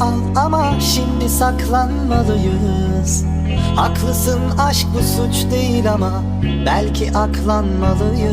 al ama şimdi saklanmalıyız. Haklısın aşk bu suç değil ama belki aklanmalıyız